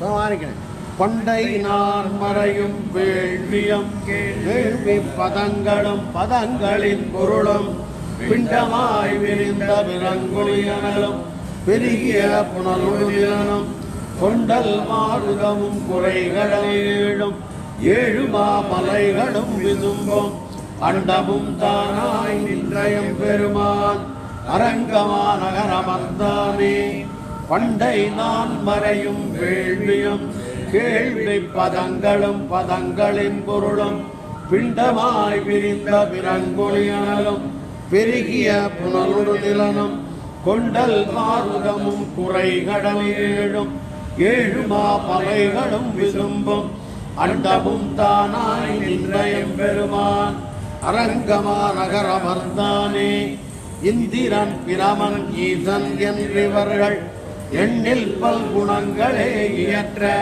சமாளிக்கிறேன் கொண்டை நான் மறையும் வேள்வியம் வேள்வி பதங்களும் பதங்களின் பொருளும் பிண்டமாய் விரிந்த விலங்குளியனலும் பெருகிய புனலுடனும் கொண்டல் மாருதமும் குறைகளேழும் ஏழு மாமலைகளும் விதும்பும் அண்டமும் தானாய் நின்றயம் பெருமான் அரங்கமா நகரமர்ந்தானே பண்டை நான் மறையும் வேள்வியும் கேள்வி பதங்களும் பதங்களின் பொருளும் பிண்டமாய் விரிந்த பிறங்கொழியனலும் பெருகிய புனலுடு நிலனும் கொண்டல் மாருதமும் குறைகடல் ஏழும் ஏழுமா மாமலைகளும் விசும்பும் அண்டமும் தானாய் நின்றயம் பெருமான் அரங்கமா நகரமர்ந்தானே இந்திரன் பிரமன் ஈசன் என்றிவர்கள் எண்ணில் பல்குணங்களே இயற்ற.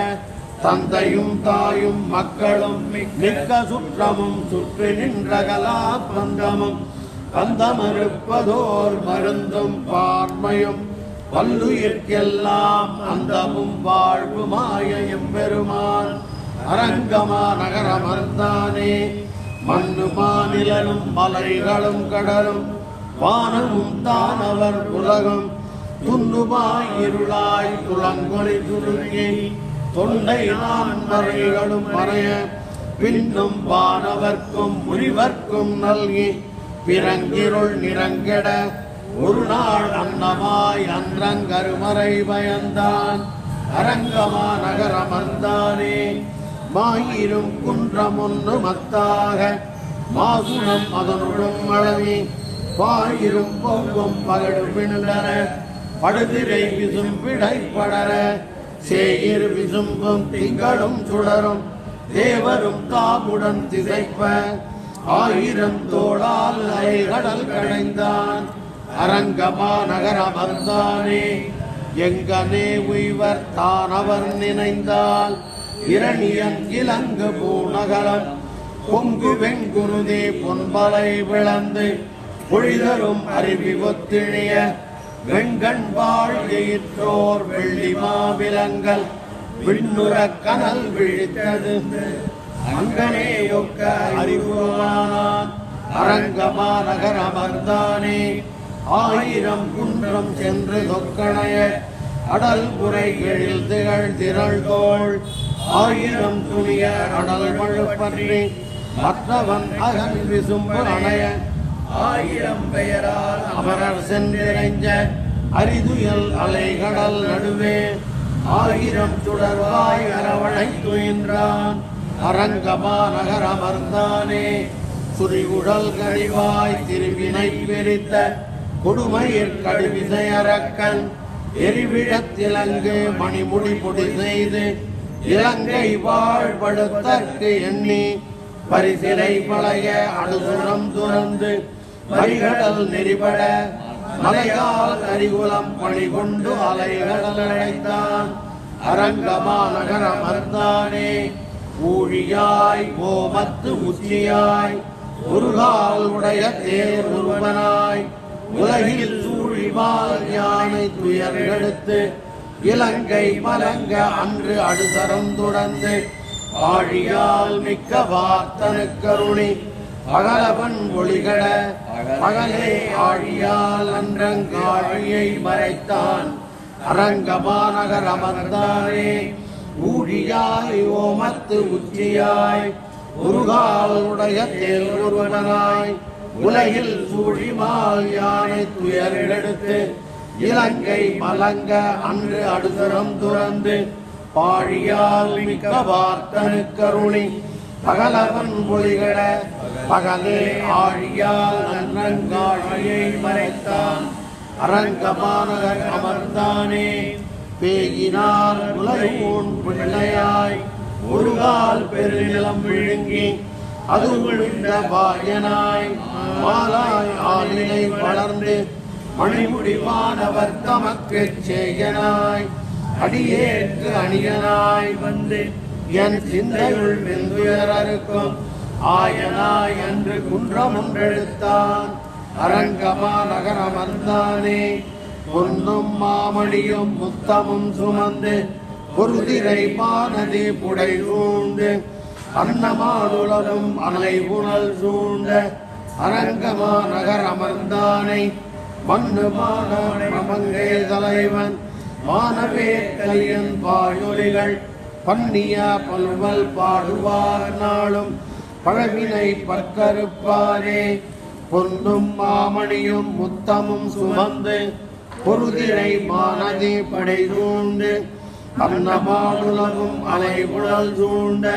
தந்தையும் தாயும் மக்களும் மிக்க சுற்றமும் சுற்றி நின்றகலா பந்தமும் பந்தமறுப்பதோர் மருந்தும் பார்மையும். பல்லுயிர்க்கெல்லாம் அந்தமும் வாழ்வுமாய எம்பெருமான் அரங்கமா நகரமர்ந்தானே. மண்ணு மாநிலனும் மலைகளும் கடலும். வானமும் தானவர் உலகம். துண்டுமாய் இருளாய் துளங்கொளி துருங்கி தொண்டை நான் வரைகளும் மறைய பின்னும் வானவர்க்கும் முனிவர்க்கும் நல்கி பிறங்கிருள் நிறங்கெட ஒரு நாள் அன்னமாய் அன்றங்கருமறை பயந்தான் அரங்கமா நகரமர்ந்தானே மாயிரும் குன்றம் ஒன்று மத்தாக மாசுணம் அதனுடன் மழவி பாயிரும் பொங்கும் பகடு பின்னர படுதிரை விசும்பிடை படர சேயிர் விசும்பும் திங்களும் சுடரும் தேவரும் தாமுடன் திசைப்ப ஆயிரம் தோளால் அலைகடல் கடைந்தான் அரங்கமா நகர வந்தானே எங்கனே உய்வர் அவர் நினைந்தால் இரணியன் இலங்கு பூநகரம் பொங்கு வெங்குருதே பொன்பலை விளந்து பொழிதரும் அருவி ஒத்திழிய வெண்கண் வாழ்கையிற்றோர் வெள்ளி மாவிலங்கள் விண்ணுற கனல் விழித்தது. அங்கனே ஒக்க அறிவுவானான் அரங்கமா நகர் அமர்ந்தானே. ஆயிரம் குன்றம் சென்று தொக்கணைய அடல் புரைகளில் திகழ் திரள்தோள் ஆயிரம் துணிய அடல் மழுப்பற்றி மற்றவன் அகன் விசும்பு அணைய ஆயிரம் பெயரால் அமரர் சென்றிறைஞ்ச அரிதுயல் அலைகடல் நடுவே ஆயிரம் சுடர்வாய் அரவணை துயின்றான் அரங்கமா நகர் அமர்ந்தானே சுரிகுழல் கழிவாய் திருவினை பிரித்த கொடுமையிற் கடுவிசை அரக்கன் எரிவிழத்திலங்கு மணிமுடி பொடி செய்து இலங்கை வாழ்படுத்தற்கு எண்ணி பரிசிலை பழைய அணுகுணம் துறந்து மறிகடல் நெறிபட மலையால் அறிகுலம் பணி கொண்டு அலைகடல் அழைத்தான். அரங்கமா நகர மர்ந்தானே ஊழியாய் ஓமத்து உச்சியாய் முருகால் உடைய தேர் ஒருவனாய் உலகில் சூழிவால் யானை துயர்கெடுத்து இலங்கை மலங்க அன்று அடுதரம் தொடர்ந்து ஆழியால் மிக்க வார்த்தனுக்கருணி அகலவன் ஒளிகட அகலே ஆழியால் அன்றங்காழியை மறைத்தான். அரங்கமாநகர் அமர்ந்தானே ஊழியாய் ஓமத்து உச்சியாய். உருகால் உடைய தேர் ஒருவனாய் உலகில் சூழிமால் யானை துயரெடுத்து இலங்கை மலங்க அன்று அடுத்தரம் துறந்து பாழியால் மிக்க வார்த்தனு கருணை. பகலவன் பொலிகட பகலே ஆழியால் அன்றங்காழியை மறைத்தான். அரங்கமானகர் அமர்ந்தானே பேகினார் உலகோன் பிள்ளையாய். ஒருகால் பெருநிலம் விழுங்கி அது விழுந்த பாயனாய் மாலாய் ஆளிலை வளர்ந்து மணிமுடிவானவர் தமக்கு செய்யனாய் அடியேற்கு அணியனாய் வந்து என் சிந்தையுள் வெந்துயரருக்கும். ஆயனாய் என்று குன்றம் ஒன்றெடுத்தான் அரங்கமா நகரமர்ந்தானே பொன்னும் மாமணியும் முத்தமும் சுமந்து பொருதிரை மானதி புடை சூழ்ந்து. அலை அலைவுணல் சூழ்ந்த அரங்கமா நகர் அமர்ந்தானை மண்ணுமான மானமங்கே தலைவன் மானவே கலியன் பாயொலிகள் பண்ணிய பல்வல் பாடுவார் நாளும் பழவினை பற்கருப்பாரே பொன்னும் மாமணியும் முத்தமும் சுமந்து பொருதிரை மானதி படை சூழ்ந்து அன்னமானுலகும் அலை அலைகுழல் சூழ்ந்த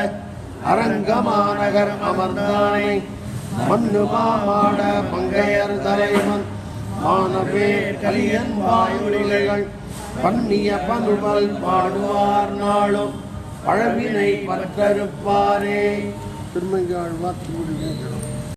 அரங்கமாநகர் அமர்ந்தானை. மண்ணு மாமாட மங்கையர் தலைவன் மானவே கலியன் வாயுலிகள் பண்ணிய பனுவல் பாடுவார் நாளும் பழவினை பற்றறுப்பாரே. திருமங்காழ்வார் திருமுடி